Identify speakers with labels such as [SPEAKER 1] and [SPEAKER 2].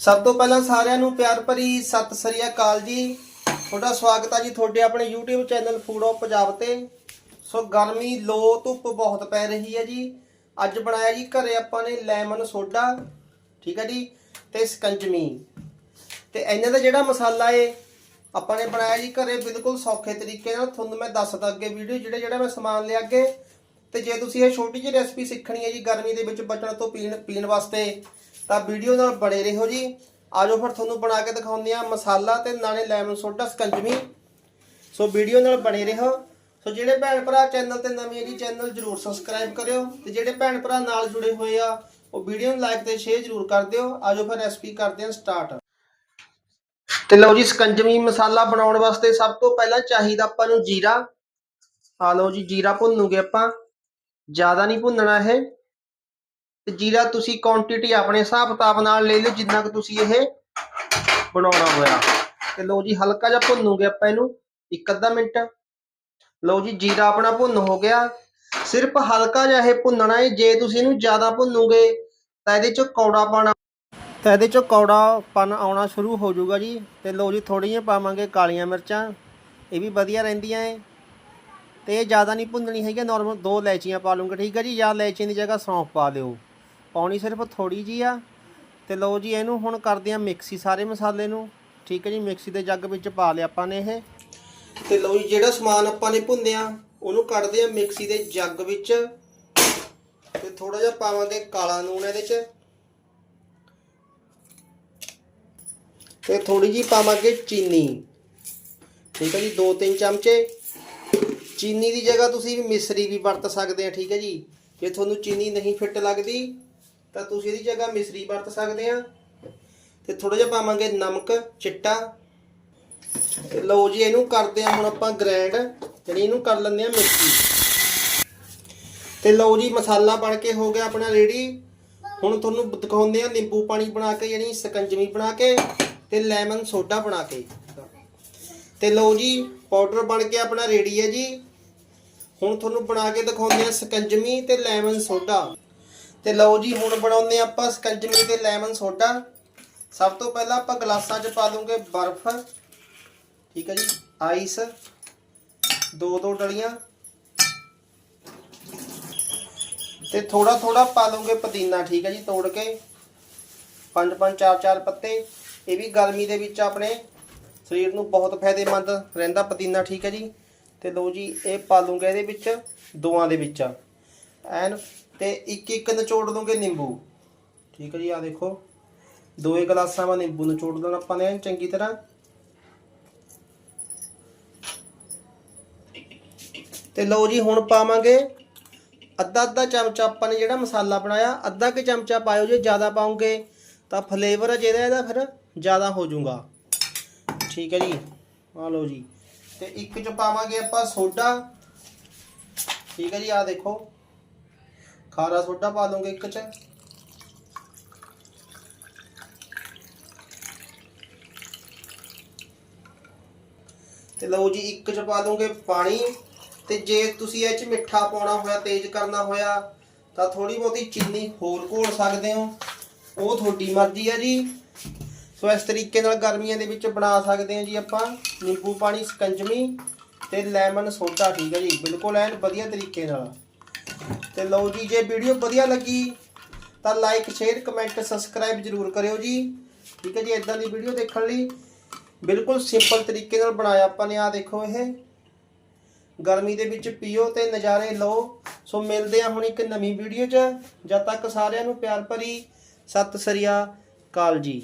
[SPEAKER 1] ਸਭ ਤੋਂ ਪਹਿਲਾਂ ਸਾਰਿਆਂ ਨੂੰ ਪਿਆਰ ਭਰੀ ਸਤਿ ਸ੍ਰੀ ਅਕਾਲ ਜੀ। ਤੁਹਾਡਾ ਸਵਾਗਤ ਹੈ ਜੀ ਤੁਹਾਡੇ ਆਪਣੇ YouTube channel food of Punjab ਤੇ। ਸੋ ਗਰਮੀ, ਲੋ, ਧੁੱਪ ਬਹੁਤ ਪੈ ਰਹੀ ਹੈ ਜੀ। ਅੱਜ ਬਣਾਇਆ ਜੀ ਘਰੇ ਆਪਾਂ ਨੇ ਲੈਮਨ ਸੋਡਾ, ਠੀਕ ਹੈ ਜੀ, ਤੇ ਸਕੰਜਮੀ। ਤੇ ਇਹਨਾਂ ਦਾ ਜਿਹੜਾ ਮਸਾਲਾ ਏ, ਆਪਾਂ ਨੇ ਬਣਾਇਆ ਜੀ ਘਰੇ ਬਿਲਕੁਲ ਸੌਖੇ ਤਰੀਕੇ ਨਾਲ। ਤੁਹਾਨੂੰ ਮੈਂ ਦੱਸਦਾ ਅੱਗੇ ਵੀਡੀਓ ਜਿਹੜਾ ਜਿਹੜਾ ਮੈਂ ਸਮਾਨ ਲਿਆ ਅੱਗੇ। ਤੇ ਜੇ ਤੁਸੀਂ ਇਹ ਛੋਟੀ ਜਿਹੀ ਰੈਸਪੀ ਸਿੱਖਣੀ ਹੈ ਜੀ ਗਰਮੀ ਦੇ ਵਿੱਚ ਬਚਣ ਤੋਂ ਪੀਣ ਪੀਣ ਵਾਸਤੇ ਤਾਂ ਵੀਡੀਓ ਨਾਲ ਬਣੇ ਰਹੋ ਜੀ। ਆਜੋ ਫਿਰ ਤੁਹਾਨੂੰ ਬਣਾ ਕੇ ਦਿਖਾਉਂਦੇ ਆ ਮਸਾਲਾ ਤੇ ਨਾਲੇ ਲੈਮਨ ਸੋਡਾ ਸਕੰਜਮੀ। ਸੋ ਵੀਡੀਓ ਨਾਲ ਬਣੇ ਰਹੋ। ਸੋ ਜਿਹੜੇ ਭੈਣ ਭਰਾ ਚੈਨਲ ਤੇ ਨਵੇਂ ਜੀ, ਚੈਨਲ ਜਰੂਰ ਸਬਸਕ੍ਰਾਈਬ ਕਰਿਓ ਤੇ ਜਿਹੜੇ ਭੈਣ ਭਰਾ ਨਾਲ ਜੁੜੇ ਹੋਏ ਆ, ਉਹ ਵੀਡੀਓ ਨੂੰ ਲਾਈਕ ਤੇ ਸ਼ੇਅਰ ਜਰੂਰ ਕਰ ਦਿਓ। ਆਜੋ ਫਿਰ ਰੈਸਪੀ ਕਰਦੇ ਹਾਂ ਸਟਾਰਟ ਤੇ ਲਓ ਜੀ, ਸਕੰਜਮੀ ਮਸਾਲਾ ਬਣਾਉਣ ਵਾਸਤੇ ਸਭ ਤੋਂ ਪਹਿਲਾਂ ਚਾਹੀਦਾ ਆਪਾਂ ਨੂੰ ਜੀਰਾ। ਆ ਲਓ ਜੀ, ਜੀਰਾ ਭੁੰਨੂਗੇ ਆਪਾਂ। ਜ਼ਿਆਦਾ ਨਹੀਂ ਭੁੰਨਣਾ ਇਹ। ਤੇ ਜੀਰਾ ਤੁਸੀਂ ਕੁਆਂਟੀਟੀ ਆਪਣੇ ਹਿਸਾਬ ਕਿਤਾਬ ਨਾਲ ਲੈ ਲਓ, ਜਿੰਨਾ ਕੁ ਤੁਸੀਂ ਇਹ ਬਣਾਉਣਾ ਹੋਇਆ। ਤੇ ਲਓ ਜੀ, ਹਲਕਾ ਜਿਹਾ ਭੁੰਨੂਗੇ ਆਪਾਂ ਇਹਨੂੰ, ਇੱਕ ਅੱਧਾ ਮਿੰਟ। ਲਓ ਜੀ, ਜੀਰਾ ਆਪਣਾ ਭੁੰਨ ਹੋ ਗਿਆ। ਸਿਰਫ ਹਲਕਾ ਜਿਹਾ ਇਹ ਭੁੰਨਣਾ ਹੈ ਜੇ ਤੁਸੀਂ ਇਹਨੂੰ ਜ਼ਿਆਦਾ ਭੁੰਨੂਗੇ, ਤਾਂ ਇਹਦੇ ਚੋਂ ਕੌੜਾ ਪਾਣਾ ਤਾਂ ਇਹਦੇ ਚੋਂ ਕੌੜਾ ਪਨ ਆਉਣਾ ਸ਼ੁਰੂ ਹੋ ਜਾਊਗਾ ਜੀ। ਤੇ ਲਓ ਜੀ ਥੋੜ੍ਹੀਆਂ ਪਾਵਾਂਗੇ ਕਾਲੀਆਂ ਮਿਰਚਾਂ, ਇਹ ਵੀ ਵਧੀਆ ਰਹਿੰਦੀਆਂ ਏ। ਤੇ ਇਹ ਜ਼ਿਆਦਾ ਨਹੀਂ ਭੁੰਨਣੀ ਹੈਗੀ ਨਾਰਮਲ ਦੋ ਇਲਾਇਚੀਆਂ ਪਾ ਲੂੰਗੇ ਠੀਕ ਹੈ ਜੀ? ਜਾਂ ਇਲਾਇਚੀਆਂ ਦੀ ਜਗ੍ਹਾ ਸੌਂਫ ਪਾ ਦਿਓ। ਪਾਉਣੀ ਸਿਰਫ ਥੋੜੀ ਜੀ ਆ ਤੇ ਲਓ ਜੀ ਇਹਨੂੰ ਹੁਣ ਕਰਦੇ ਆ ਮਿਕਸੀ ਸਾਰੇ ਮਸਾਲੇ ਨੂੰ। ਠੀਕ ਹੈ ਜੀ, ਮਿਕਸੀ ਦੇ ਜੱਗ ਵਿੱਚ ਪਾ ਲਿਆ ਆਪਾਂ ਨੇ ਇਹ। ਤੇ ਲਓ ਜੀ, ਜਿਹੜਾ ਸਮਾਨ ਆਪਾਂ ਨੇ ਭੁੰਨਿਆ, ਉਹਨੂੰ ਕੱਢਦੇ ਆ ਮਿਕਸੀ ਦੇ ਜੱਗ ਵਿੱਚ। ਤੇ ਥੋੜਾ ਜਿਹਾ ਪਾਵਾਂਗੇ ਕਾਲਾ ਨੂਣ ਇਹਦੇ 'ਚ। ਤੇ ਥੋੜੀ ਜੀ ਪਾਵਾਂਗੇ ਚੀਨੀ। ਠੀਕ ਹੈ ਜੀ 2-3 ਚਮਚੇ। ਚੀਨੀ ਦੀ ਜਗ੍ਹਾ ਤੁਸੀਂ ਮਿਸਰੀ ਵੀ ਵਰਤ ਸਕਦੇ ਆ, ਠੀਕ ਹੈ ਜੀ। ਜੇ ਤੁਹਾਨੂੰ ਚੀਨੀ ਨਹੀਂ ਫਿੱਟ ਲੱਗਦੀ ਤਾਂ ਤੁਸੀਂ ਇਹਦੀ ਜਗ੍ਹਾ ਮਿਸਰੀ ਵਰਤ ਸਕਦੇ ਆ। ਤੇ ਥੋੜਾ ਜਿਹਾ ਪਾਵਾਂਗੇ ਨਮਕ, ਚਿੱਟਾ। ਤੇ ਲਓ ਜੀ, ਇਹਨੂੰ ਕਰਦੇ ਆ ਹੁਣ ਆਪਾਂ ਗ੍ਰੈਂਡ ਯਾਨੀ ਇਹਨੂੰ ਕਰ ਲੈਂਦੇ ਆ ਮਿਕਸੀ ਤੇ ਲਓ ਜੀ, ਮਸਾਲਾ ਬਣ ਕੇ ਹੋ ਗਿਆ ਆਪਣਾ ਰੈਡੀ ਹੁਣ ਤੁਹਾਨੂੰ ਦਿਖਾਉਂਦੇ ਆ ਨਿੰਬੂ ਪਾਣੀ ਬਣਾ ਕੇ, ਯਾਨੀ ਸਕੰਜਵੀ ਬਣਾ ਕੇ ਤੇ ਲੈਮਨ ਸੋਡਾ ਬਣਾ ਕੇ। ਤੇ ਲਓ ਜੀ ਪਾਊਡਰ ਬਣ ਕੇ ਆਪਣਾ ਰੈਡੀ ਹੈ ਜੀ। ਹੁਣ ਤੁਹਾਨੂੰ ਬਣਾ ਕੇ ਦਿਖਾਉਂਦੇ ਆ ਸਕੰਜਮੀ ਤੇ ਲੈਮਨ ਸੋਡਾ। ਤੇ ਲਓ ਜੀ, ਹੁਣ ਬਣਾਉਂਦੇ ਆ ਆਪਾਂ ਸਕੰਜਮੀ ਤੇ ਲੈਮਨ ਸੋਡਾ। ਸਭ ਤੋਂ ਪਹਿਲਾਂ ਆਪਾਂ ਗਲਾਸਾਂ 'ਚ ਪਾ ਦੂੰਗੇ ਬਰਫ਼, ਠੀਕ ਹੈ ਜੀ, ਆਈਸ, ਦੋ ਦੋ ਡਲੀਆਂ। ਤੇ ਥੋੜਾ ਥੋੜਾ ਪਾ ਲਵਾਂਗੇ ਪੁਦੀਨਾ, ਠੀਕ ਹੈ ਜੀ, ਤੋੜ ਕੇ। ਪੰਜ ਪੰਜ, ਚਾਰ ਚਾਰ ਪੱਤੇ। ਇਹ ਵੀ ਗਰਮੀ ਦੇ ਵਿੱਚ ਆਪਣੇ ਸਰੀਰ ਨੂੰ ਬਹੁਤ ਫਾਇਦੇਮੰਦ ਰਹਿੰਦਾ ਪੁਦੀਨਾ, ਠੀਕ ਹੈ ਜੀ। ਤੇ ਲਓ ਜੀ, ਇਹ ਪਾ ਲੂੰਗਾ ਇਹਦੇ ਵਿੱਚ ਦੋਆਂ ਦੇ ਵਿੱਚ। ਐਨ ਤੇ ਇੱਕ ਇੱਕ ਨਿਚੋੜ ਦੂੰਗੇ ਨਿੰਬੂ। ਠੀਕ ਹੈ ਜੀ ਆ ਦੇਖੋ। ਦੋਏ ਗਲਾਸਾਂ ਵਾ ਨਿੰਬੂ ਨਿਚੋੜ ਦੇਣਾ ਆਪਾਂ ਨੇ, ਚੰਗੀ ਤਰ੍ਹਾਂ। ਤੇ ਲਓ ਜੀ, ਹੁਣ ਪਾਵਾਂਗੇ ਅੱਧਾ ਅੱਧਾ ਚਮਚਾ ਆਪਾਂ ਨੇ ਜਿਹੜਾ ਮਸਾਲਾ ਬਣਾਇਆ, ਅੱਧਾ ਕਿ ਚਮਚਾ ਪਾਇਓ ਜੇ ਜ਼ਿਆਦਾ ਪਾਉਂਗੇ ਤਾਂ ਫਲੇਵਰ ਜਿਹੜਾ ਇਹਦਾ ਫਿਰ ਜ਼ਿਆਦਾ ਹੋ ਜਾਊਗਾ। ਠੀਕ ਹੈ ਜੀ ਆ ਲਓ ਜੀ। ਤੇ ਇੱਕ ਚ ਪਾਵਾਂਗੇ ਆਪਾਂ ਸੋਡਾ। ਠੀਕ ਹੈ ਜੀ ਆ ਦੇਖੋ। ਖਾਰਾ ਸੋਡਾ ਪਾ ਦੋਗੇ ਇੱਕ ਚ। ਤੇ ਲਓ ਜੀ, ਇੱਕ ਚ ਪਾ ਦੋਗੇ ਪਾਣੀ। ਤੇ ਜੇ ਤੁਸੀਂ ਇਹ ਚ ਮਿੱਠਾ ਪਾਉਣਾ ਹੋਇਆ, ਤੇਜ਼ ਕਰਨਾ ਹੋਇਆ, ਤਾਂ ਥੋੜੀ ਬਹੁਤੀ ਚੀਨੀ ਹੋਰ ਘੋਲ ਸਕਦੇ ਹੋ। ਉਹ ਤੁਹਾਡੀ ਮਰਜ਼ੀ ਹੈ ਜੀ। ਸੋ ਇਸ ਤਰੀਕੇ ਨਾਲ ਗਰਮੀਆਂ ਦੇ ਵਿੱਚ ਬਣਾ ਸਕਦੇ ਹਾਂ ਜੀ ਆਪਾਂ ਨਿੰਬੂ ਪਾਣੀ, ਸਕੰਜਮੀ ਤੇ ਲੈਮਨ ਸੋਡਾ, ਠੀਕ ਹੈ ਜੀ। ਬਿਲਕੁਲ ਐਨ ਵਧੀਆ ਤਰੀਕੇ ਨਾਲ। ਤੇ ਲਓ ਜੀ, ਜੇ ਵੀਡੀਓ ਵਧੀਆ ਲੱਗੀ, ਤਾਂ ਲਾਈਕ ਸ਼ੇਅਰ ਕਮੈਂਟ ਸਬਸਕ੍ਰਾਈਬ ਜਰੂਰ ਕਰਿਓ ਜੀ। ਠੀਕ ਹੈ ਜੀ ਇਦਾਂ ਦੀ ਵੀਡੀਓ ਦੇਖਣ ਲਈ ਬਿਲਕੁਲ ਸਿੰਪਲ ਤਰੀਕੇ ਨਾਲ ਬਣਾਇਆ ਆਪਾਂ ਨੇ ਆ ਦੇਖੋ ਇਹ। ਗਰਮੀ ਦੇ ਵਿੱਚ ਪੀਓ ਤੇ ਨਜ਼ਾਰੇ ਲਓ। ਸੋ ਮਿਲਦੇ ਆ ਹੁਣ ਇੱਕ ਨਵੀਂ ਵੀਡੀਓ 'ਚ। ਜਦ ਤੱਕ ਸਾਰਿਆਂ ਨੂੰ ਪਿਆਰ ਭਰੀ, ਸਤਿ ਸ੍ਰੀ ਅਕਾਲ ਜੀ।